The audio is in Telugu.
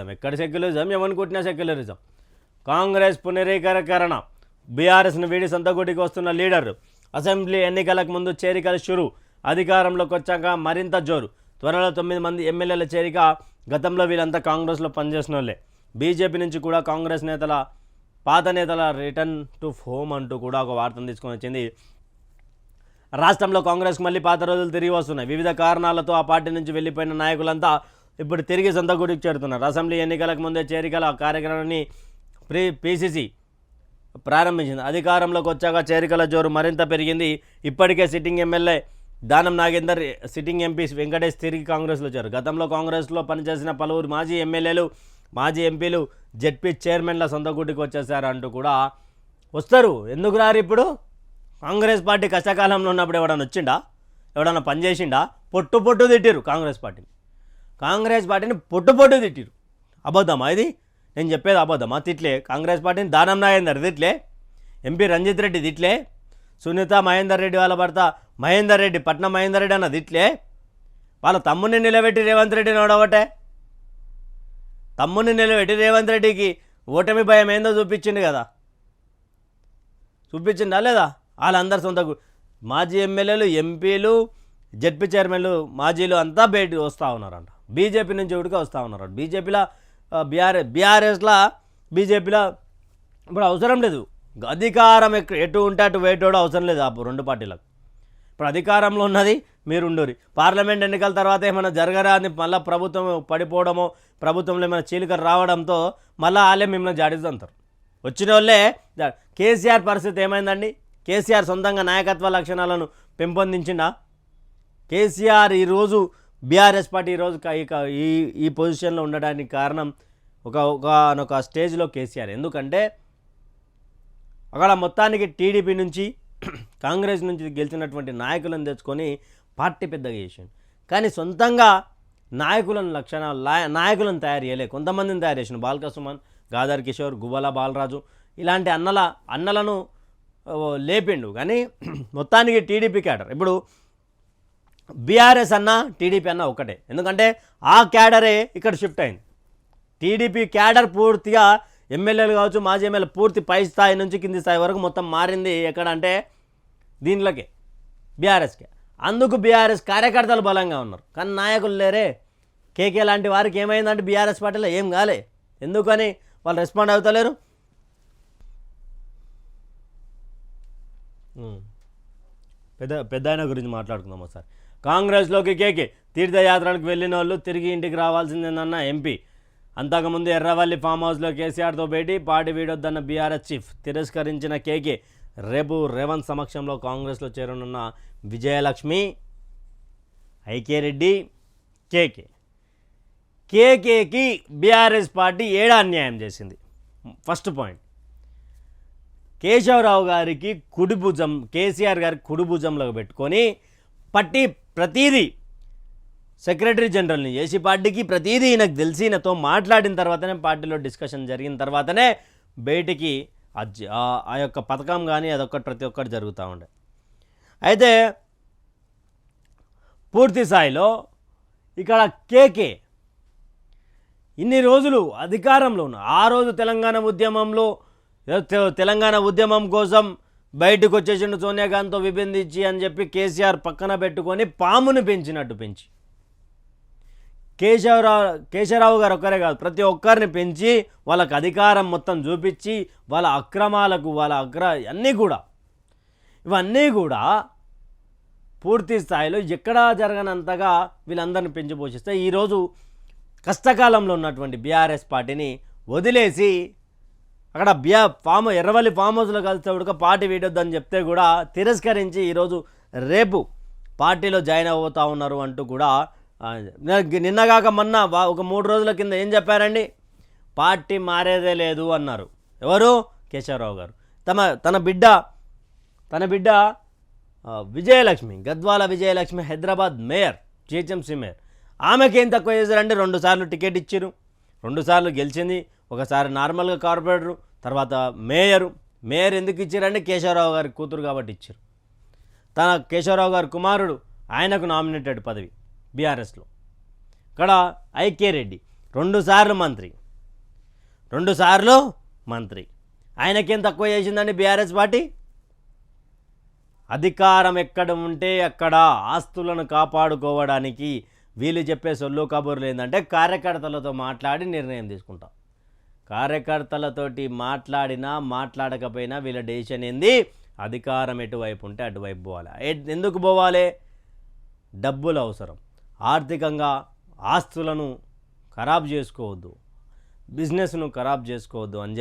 ఎక్కడ సెక్యులరిజం? ఏమనుకుంటున్నా సెక్యులరిజం. కాంగ్రెస్ పునరీకరణ బీఆర్ఎస్ను వీడి సొంత గుడికి వస్తున్న లీడర్. అసెంబ్లీ ఎన్నికలకు ముందు చేరికలు షురు. అధికారంలోకి వచ్చాక మరింత జోరు. త్వరలో తొమ్మిది మంది ఎమ్మెల్యేల చేరిక గతంలో వీళ్ళంతా కాంగ్రెస్లో పనిచేసిన వాళ్ళే బీజేపీ నుంచి కూడా కాంగ్రెస్ నేతల పాత నేతల రిటర్న్ టు హోమ్ అంటూ కూడా ఒక వార్తను తీసుకొని వచ్చింది. రాష్ట్రంలో కాంగ్రెస్కి మళ్ళీ పాత రోజులు తిరిగి వస్తున్నాయి. వివిధ కారణాలతో ఆ పార్టీ నుంచి వెళ్ళిపోయిన నాయకులంతా ఇప్పుడు తిరిగి సొంత గుడికి చేరుతున్నారు. అసెంబ్లీ ఎన్నికలకు ముందే చేరికల కార్యక్రమాన్ని ప్రీ పీసీసీ ప్రారంభించింది. అధికారంలోకి వచ్చాక చేరికల జోరు మరింత పెరిగింది. ఇప్పటికే sitting MLA Danam Nagender sitting MP Venkatesh తిరిగి కాంగ్రెస్లో చేరు గతంలో కాంగ్రెస్లో పనిచేసిన పలువురు మాజీ ఎమ్మెల్యేలు మాజీ ఎంపీలు జెడ్పీ చైర్మన్ల సొంత గుడికి వచ్చేసారు అంటూ కూడా వస్తారు. ఎందుకు రారు ఇప్పుడు? కాంగ్రెస్ పార్టీ కష్టకాలంలో ఉన్నప్పుడు ఎవడన్నా వచ్చిండా? ఎవడన్నా పనిచేసిండా? పొట్టు పొట్టు తిట్టిరు కాంగ్రెస్ పార్టీని. కాంగ్రెస్ పార్టీని పొట్టు పొట్టు తిట్టిరు. అబద్ధమా ఇది? నేను చెప్పేది అబద్ధమా? తిట్లే. కాంగ్రెస్ పార్టీని దానం నాగేందర్ తిట్లే. ఎంపీ రంజిత్ రెడ్డి తిట్లే. సునీత మహేందర్ రెడ్డి వాళ్ళ భర్త మహేందర్ రెడ్డి పట్నం మహేందర్ రెడ్డి అన్న తిట్లే. వాళ్ళ తమ్ముడిని నిలబెట్టి రేవంత్ రెడ్డిని ఓడవటే తమ్ముని నిలబెట్టి రేవంత్ రెడ్డికి ఓటమి భయం ఏందో చూపించింది కదా. చూపించిందా లేదా? వాళ్ళందరి సొంత మాజీ ఎమ్మెల్యేలు ఎంపీలు జడ్పీ చైర్మన్లు మాజీలు అంతా బయట వస్తూ ఉన్నారంట. బీజేపీ నుంచి ఒకటిగా వస్తూ ఉన్నారు బీజేపీలో బీఆర్ఎస్ బీఆర్ఎస్లో బీజేపీలో ఇప్పుడు అవసరం లేదు. అధికారం ఎటు ఉంటే అటు వేటోడు అవసరం లేదు ఆ రెండు పార్టీలకు. ఇప్పుడు అధికారంలో ఉన్నది మీరు ఉండూరి పార్లమెంట్ ఎన్నికల తర్వాత ఏమైనా జరగరాని మళ్ళీ ప్రభుత్వం పడిపోవడమో ప్రభుత్వంలో ఏమైనా చీలికలు రావడంతో మళ్ళీ వాళ్ళే మిమ్మల్ని జాడిస్తుంటారు వచ్చిన వాళ్ళే కేసీఆర్ పరిస్థితి ఏమైందండి? కేసీఆర్ సొంతంగా నాయకత్వ లక్షణాలను పెంపొందించిండా? కేసీఆర్ ఈరోజు బీఆర్ఎస్ పార్టీ ఈరోజు ఈ ఈ పొజిషన్లో ఉండడానికి కారణం ఒక ఒక స్టేజ్లో కేసీఆర్. ఎందుకంటే అక్కడ మొత్తానికి టీడీపీ నుంచి కాంగ్రెస్ నుంచి గెలిచినటువంటి నాయకులను తెచ్చుకొని పార్టీ పెద్దగా చేసిండు. కానీ సొంతంగా నాయకులను లక్షణాలు నాయకులను తయారు చేయలే. కొంతమందిని తయారు చేసిండు. బాల్క సుమన్ గాదర్ కిషోర్ గుబల బాలరాజు ఇలాంటి అన్నల అన్నలను లేపిండు. కానీ మొత్తానికి టీడీపీ క్యాడర్. ఇప్పుడు బీఆర్ఎస్ అన్న టీడీపీ అన్న ఒకటే. ఎందుకంటే ఆ క్యాడరే ఇక్కడ షిఫ్ట్ అయింది. టీడీపీ క్యాడర్ పూర్తిగా ఎమ్మెల్యేలు కావచ్చు మాజీ ఎమ్మెల్యే పూర్తి పై స్థాయి నుంచి కింది స్థాయి వరకు మొత్తం మారింది ఎక్కడ అంటే దీంట్లోకే బీఆర్ఎస్కే. అందుకు బీఆర్ఎస్ కార్యకర్తలు బలంగా ఉన్నారు. కానీ నాయకులు లేరే. కేకే లాంటి వారికి ఏమైందంటే బీఆర్ఎస్ పార్టీలో ఏం కాలే. ఎందుకని వాళ్ళు రెస్పాండ్ అవుతలేరు? పెద్ద పెద్ద ఆయన గురించి మాట్లాడుకుందాం ఒకసారి. కాంగ్రెస్లోకి కేకే. తీర్థయాత్రలకు వెళ్ళిన వాళ్ళు తిరిగి ఇంటికి రావాల్సిందేనన్న ఎంపీ. అంతకుముందు ఎర్రవల్లి ఫామ్ హౌస్లో కేసీఆర్తో భేటీ పార్టీ వీడొద్దన్న బీఆర్ఎస్ చీఫ్ తిరస్కరించిన కేకే రేపు రేవంత్ సమక్షంలో కాంగ్రెస్లో చేరనున్న విజయలక్ష్మి ఐకే కేకే. కేకేకి బీఆర్ఎస్ పార్టీ ఏడా అన్యాయం చేసింది? First point. కేశవరావు గారికి కుడిభుజం కేసీఆర్ గారికి కుడిభుజంలో పెట్టుకొని పట్టి ప్రతీదీ సెక్రటరీ జనరల్ని చేసి పార్టీకి ప్రతీదీ ఈయనకు తెలిసి ఈయనతో మాట్లాడిన తర్వాతనే పార్టీలో డిస్కషన్ జరిగిన తర్వాతనే బయటికి ఆ యొక్క పథకం కానీ అదొక్కటి ప్రతి ఒక్కటి జరుగుతూ ఉండే. అయితే పూర్తి స్థాయిలో ఇక్కడ కేకే ఇన్ని రోజులు అధికారంలో ఉన్న ఆ రోజు తెలంగాణ ఉద్యమంలో తెలంగాణ ఉద్యమం కోసం బయటకు వచ్చేసిండు సోనియా గాంధీతో విభేదించి అని చెప్పి కేసీఆర్ పక్కన పెట్టుకొని పామును పెంచినట్టు పెంచి. కేశవరావు కేశవరావు గారు ఒక్కరే కాదు ప్రతి ఒక్కరిని పెంచి వాళ్ళకి అధికారం మొత్తం చూపించి వాళ్ళ అక్రమాలకు వాళ్ళ అగ్ర అన్నీ కూడా. ఇవన్నీ కూడా పూర్తి స్థాయిలో ఎక్కడా జరగనంతగా వీళ్ళందరిని పెంచి పోషిస్తే ఈరోజు కష్టకాలంలో ఉన్నటువంటి బీఆర్ఎస్ పార్టీని వదిలేసి అక్కడ బియా ఫామ్ ఎర్రవల్లి ఫామ్ హౌస్లో కలిసేవాడుగా పార్టీ వీడొద్దని చెప్తే కూడా తిరస్కరించి ఈరోజు రేపు పార్టీలో జాయిన్ అవుతా ఉన్నారు అంటూ కూడా నిన్నగాక మొన్న వా- ఒక మూడు రోజుల కింద ఏం చెప్పారండి? పార్టీ మారేదే లేదు అన్నారు. ఎవరు? కేశవరావు గారు. తమ తన బిడ్డ తన బిడ్డ Vijayalakshmi Gadwal Vijayalakshmi Hyderabad mayor GHMC mayor. ఆమెకి ఏం తక్కువ చేశారంటే రెండు సార్లు టికెట్ ఇచ్చారు రెండుసార్లు గెలిచింది. ఒకసారి నార్మల్గా కార్పొరేటరు తర్వాత మేయరు. మేయర్ ఎందుకు ఇచ్చారంటే కేశవరావు గారి కూతురు కాబట్టి ఇచ్చారు. తన కేశవరావు గారి కుమారుడు ఆయనకు నామినేటెడ్ పదవి బీఆర్ఎస్లో. ఇక్కడ ఐకే రెడ్డి రెండుసార్లు మంత్రి. రెండుసార్లు మంత్రి. ఆయనకేం తక్కువ చేసిందండి బీఆర్ఎస్ పార్టీ? అధికారం ఎక్కడ ఉంటే అక్కడ ఆస్తులను కాపాడుకోవడానికి వీళ్ళు చెప్పే సొల్లు కబుర్లు ఏంటంటే కార్యకర్తలతో మాట్లాడి నిర్ణయం తీసుకుంటాం. కార్యకర్తలతోటి మాట్లాడినా మాట్లాడకపోయినా వీళ్ళ డెసిషన్ ఏంది? అధికారం ఎటువైపు ఉంటే అటువైపు పోవాలి. ఎందుకు పోవాలి? డబ్బులు అవసరం. ఆర్థికంగా ఆస్తులను ఖరాబ్ చేసుకోవద్దు. బిజినెస్ను ఖరాబ్ చేసుకోవద్దు అని చెప్పి